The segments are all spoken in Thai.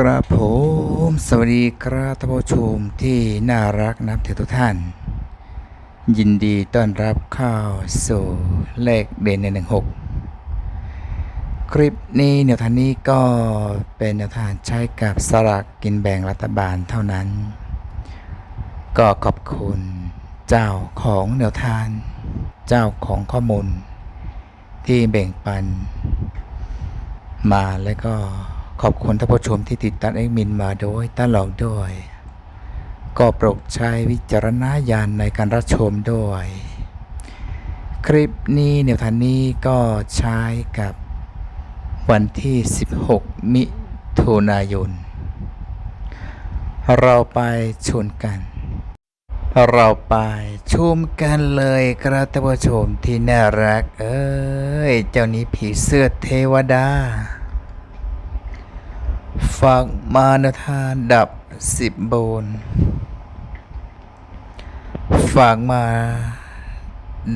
กระผมสวัสดีครับท่านผู้ชมที่น่ารักนับถือทุกท่าน ยินดีต้อนรับเข้าสู่เลขเด่นในหนึ่งหกคลิปนี้แนวทางนี้ก็เป็นแนวทางใช้กับสลากกินแบ่งรัฐบาลเท่านั้น ก็ขอบคุณเจ้าของแนวทาง เจ้าของข้อมูล ที่แบ่งปัน มาแล้วก็ ขอบคุณท่านผู้ชมที่ติดตามเอ็กมินมาโดยตลอดด้วย ก็โปรดใช้วิจารณญาณในการรับชมด้วย คลิปนี้แนวทางนี้ก็ใช้กับวันที่ 16 มิถุนายน เราไปชนกัน เราไปชมกันเลยครับท่านผู้ชมที่น่ารัก เอ้ย เจ้านี้ผีเสื้อเทวดา ฝากมานทานดับสิบโบน ฝากมา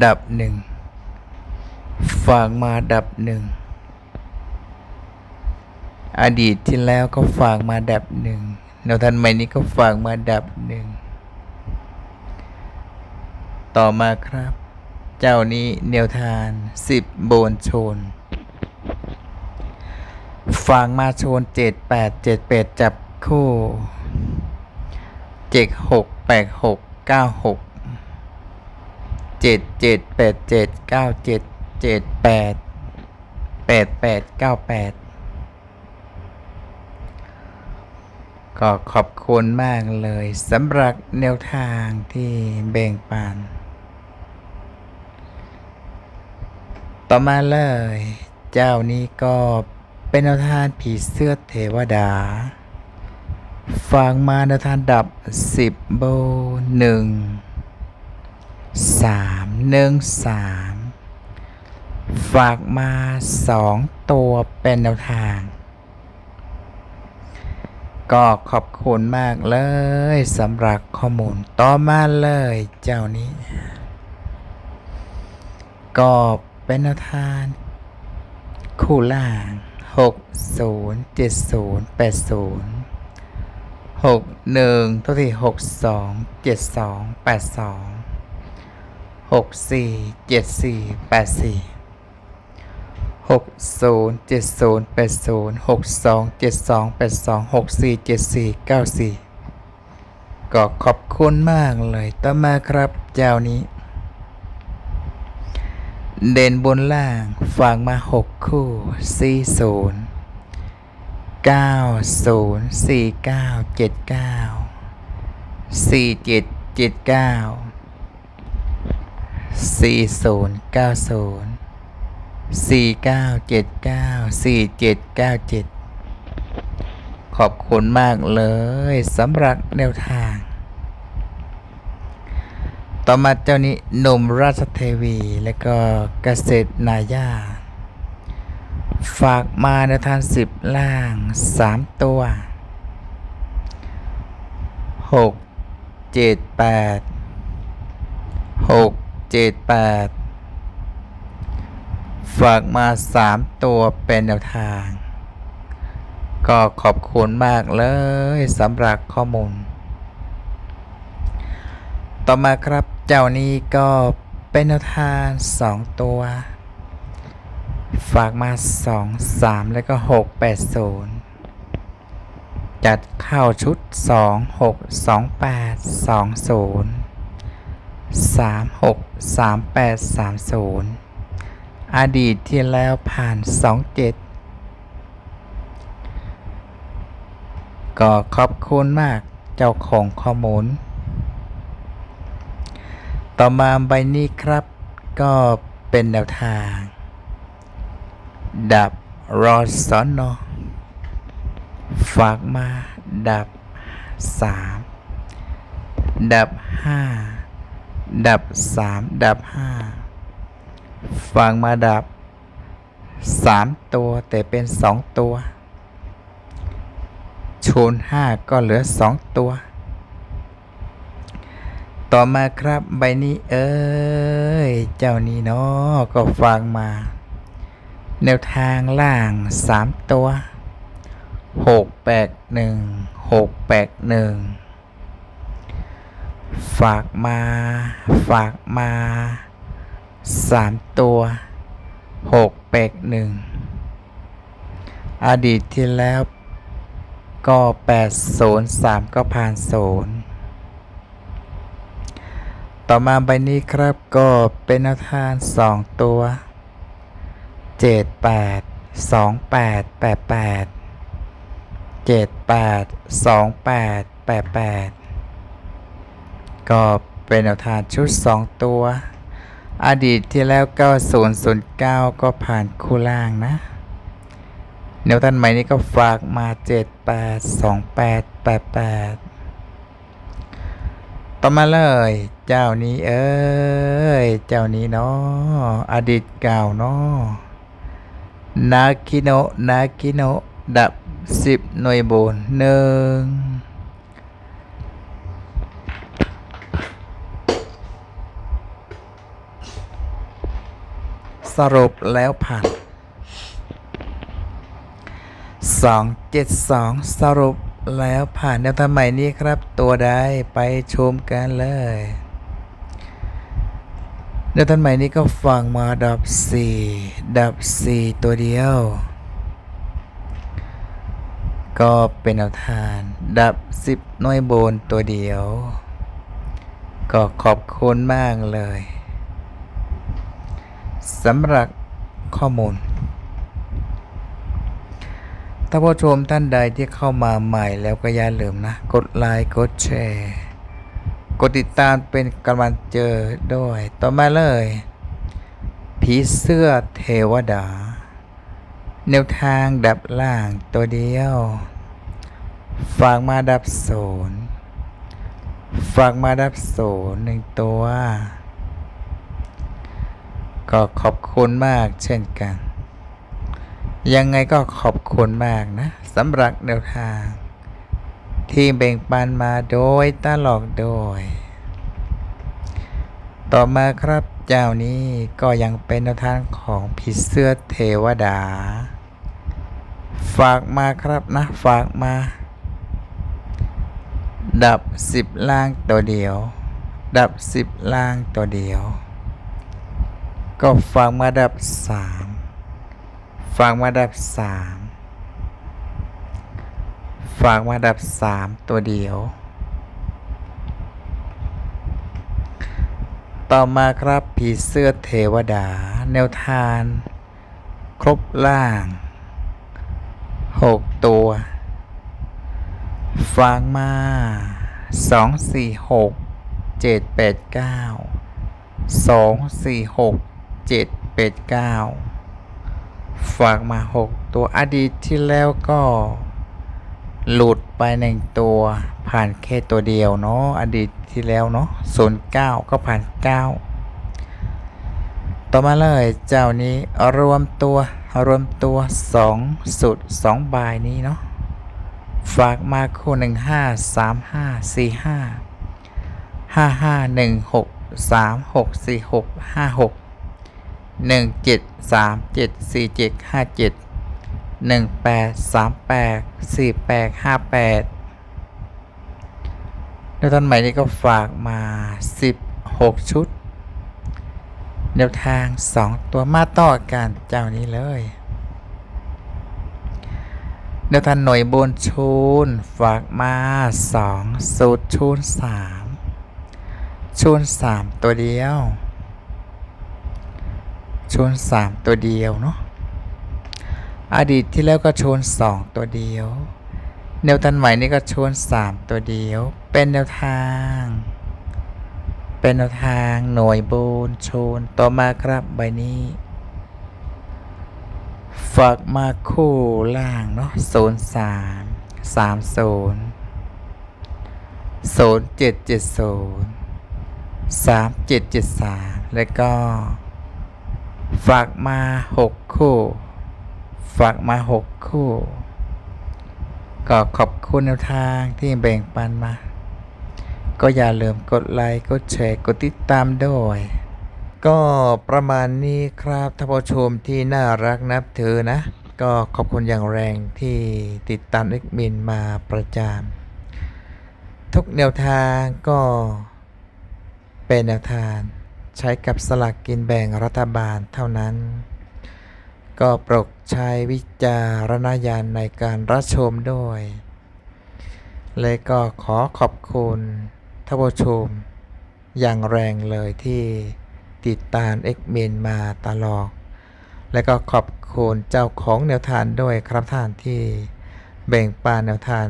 ดับหนึ่ง ฝากมาดับหนึ่ง อดีตที่แล้วก็ฝากมาดับหนึ่งแนวทันใหม่นี้ก็ฝากมาดับหนึ่ง ต่อมาครับ เจ้านี้แนวทานสิบโบนชน ฟังมาชนเจ็ดแปดเจ็ดแปดจับคู่เจ็ดหกแปดหกเก้าหกเจ็ดเจ็ดแปดเจ็ดเก้าเจ็ดเจ็ดแปดแปดแปดเก้าแปดก็ขอบคุณมากเลยสำหรับแนวทางที่แบ่งปัน ต่อมาเลย เจ้านี้ก็ เป็นแนวทานผีเสื้อเทวดา ฟังมาแนวทานดับสิบโบหนึ่งสามหนึ่งสามฝากมาสองตัวเป็นแนวทาง ก็ขอบคุณมากเลยสำหรับข้อมูลต่อมาเลยเจ้านี้ ก็เป็นแนวทางคู่ล่าง หกศูนย์เจ็ดศูนย์แปดศูนย์หกหนึ่งตัวที่หกสองเจ็ดสองแปดสองหกสี่เจ็ดสี่แปดสี่หกศูนย์เจ็ดศูนย์แปดศูนย์หกสองเจ็ดสองแปดสองหกสี่เจ็ดสี่เก้าสี่ก็ขอบคุณมากเลยต่อมาครับเจ้านี้ เด่นบนล่างฟังมาหกคู่สี่ศูนย์เก้าศูนย์สี่เก้าเจ็ดเก้าสี่เจ็ดเจ็ดเก้าสี่ศูนย์เก้าศูนย์สี่เก้าเจ็ดเก้าสี่เจ็ดเก้าเจ็ดขอบคุณมากเลยสำหรับแนวทาง ต่อมาเจ้านี้หนุ่มราชเทวี และก็เกษตรนายาฝากมาในทานสิบล่างสามตัวหกเจ็ดแปดหกเจ็ดแปดฝากมาสามตัวเป็นแนวทาง ก็ขอบคุณมากเลยสำหรับข้อมูล ต่อมาครับ เจ้านี้ก็เป็นแนวทางสองตัว ฝากมาสองสามแล้วก็หกแปดศูนย์จัดเข้าชุดสองหกสองแปดสองศูนย์สามหกสามแปดสามศูนย์อดีตที่แล้วผ่านสองเจ็ดก็ขอบคุณมากเจ้าของข้อมูล ต่อมาใบนี้ครับ ก็เป็นแนวทาง ดับรอสอนนอฝากมา ดับสามดับห้าดับสามดับห้าฝากมาดับสามตัวแต่เป็นสองตัวชูนห้าก็เหลือสองตัว ต่อมาครับใบนี้เอ้ย เจ้านี้เนาะก็ฟังมา แนวทางล่างสามตัวหกแปดหนึ่งหกแปดหนึ่งฝากมา ฝากมาสามตัวหกแปดหนึ่งอดีตที่แล้วก็แปดศูนย์สามก็ผ่านศูนย์ ต่อมาใบนี้ครับก็เป็นแนวทางสองตัวเจ็ดแปดสองแปดแปดแปดเจ็ดแปดสองแปดแปดแปดก็เป็นแนวทางชุดสองตัว อดีตที่แล้ว9009 ก็ผ่านคู่ล่างนะแนวท่านใหม่นี้ก็ฝากมา 782888 ต่อมาเลย เจ้านี้เอ้ย เจ้านี้เนาะอดีตเก่าเนาะนาคิโนนาคิโนดับสิบหน่วยบนหนึ่งสรุปแล้วผ่านสองเจ็ดสองสรุปแล้วผ่านแนวทางใหม่นี้ครับตัวใดไปชมกันเลย แนวทางใหม่นี้ก็ฟังมาดับสี่ดับสี่ตัวเดียว ก็เป็นแนวทางดับสิบน่วยโบนตัวเดียว ก็ขอบคุณมากเลยสำหรับข้อมูลถ้าผู้ชมท่านใดที่เข้ามาใหม่แล้วก็อย่าลืมนะ กดไลค์ กดแชร์ กดติดตามเป็นกำลังเจอด้วย ต่อมาเลย ผีเสื้อเทวดา แนวทางดับล่างตัวเดียว ฝากมาดับศูนย์ฝากมาดับศูนย์หนึ่งตัว ก็ขอบคุณมากเช่นกัน ยังไงก็ขอบคุณมากนะสำหรับแนวทาง ที่แบ่งปันมาโดยตลอดโดย ต่อมาครับเจ้านี้ก็ยังเป็นแนวทางของผีเสื้อเทวดา ฝากมาครับนะ ฝากมา ดับสิบล่างตัวเดียว ดับสิบล่างตัวเดียว ก็ฟังมาดับสามฟังมาดับสาม ฟังมาดับสามตัวเดียว ต่อมาครับผีเสื้อเทวดา แนวทาน ครบล่างหกตัวฟังมาสองสี่หกเจ็ดแปดเก้าสองสี่หกเจ็ดแปดเก้าฝากมาหกตัวอดีตที่แล้วก็ หลุดไปหนึ่งตัว ผ่านแค่ตัวเดียวเนาะอดีตที่แล้วเนาะศูนย์เก้าก็ผ่านเก้าต่อมาเลยเจ้านี้รวมตัวรวมตัวสองสุดสองบายนี้เนาะฝากมาคู่หนึ่งห้าสามห้าสี่ห้าห้าห้าหนึ่งหกสามหกสี่หกห้าหกหนึ่งเจ็ดสามเจ็ดสี่เจ็ดห้าเจ็ด หนึ่งแปดสามแปดสี่แปดห้าแปดแล้วตอนใหม่นี้ก็ฝากมาสิบหกชุด แนวทางสองตัวมาต่อกันเจ้านี้เลย แนวทางหน่วยบนชูน ฝากมาสองสูตรชูนสามชูนสามตัวเดียว ชูนสามตัวเดียวเนาะ อดีตที่แล้วก็ชนสองตัวเดียว แนวทันใหม่นี่ก็ชนสามตัวเดียว เป็นแนวทาง เป็นแนวทางหน่วยบูนชนต่อมาครับใบนี้ฝากมาคู่ล่างเนาะศูนย์สามสามศูนย์ศูนย์เจ็ดเจ็ดศูนย์สามเจ็ดเจ็ดสามแล้วก็ฝากมาหกคู่ ฝากมาหกคู่ ก็ขอบคุณแนวทางที่แบ่งปันมา ก็อย่าลืมกดไลค์ กดแชร์ กดติดตามด้วย ก็ประมาณนี้ครับท่านผู้ชมที่น่ารักนับถือนะ ก็ขอบคุณอย่างแรงที่ติดตามเอ็กมินมาประจามทุกแนวทางก็เป็นแนวทางใช้กับสลากกินแบ่งรัฐบาลเท่านั้น ก็โปรดใช้วิจารณญาณในการรับชมด้วย เลยก็ขอขอบคุณท่านผู้ชม อย่างแรงเลยที่ติดตามเอ็กเมนมาตลอด และก็ขอบคุณเจ้าของแนวทางด้วยครับท่านที่แบ่งปันแนวทาง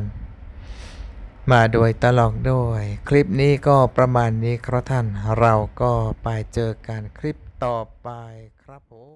มาโดยตลอดด้วย คลิปนี้ก็ประมาณนี้ครับท่านเราก็ไปเจอกันคลิปต่อไปครับผม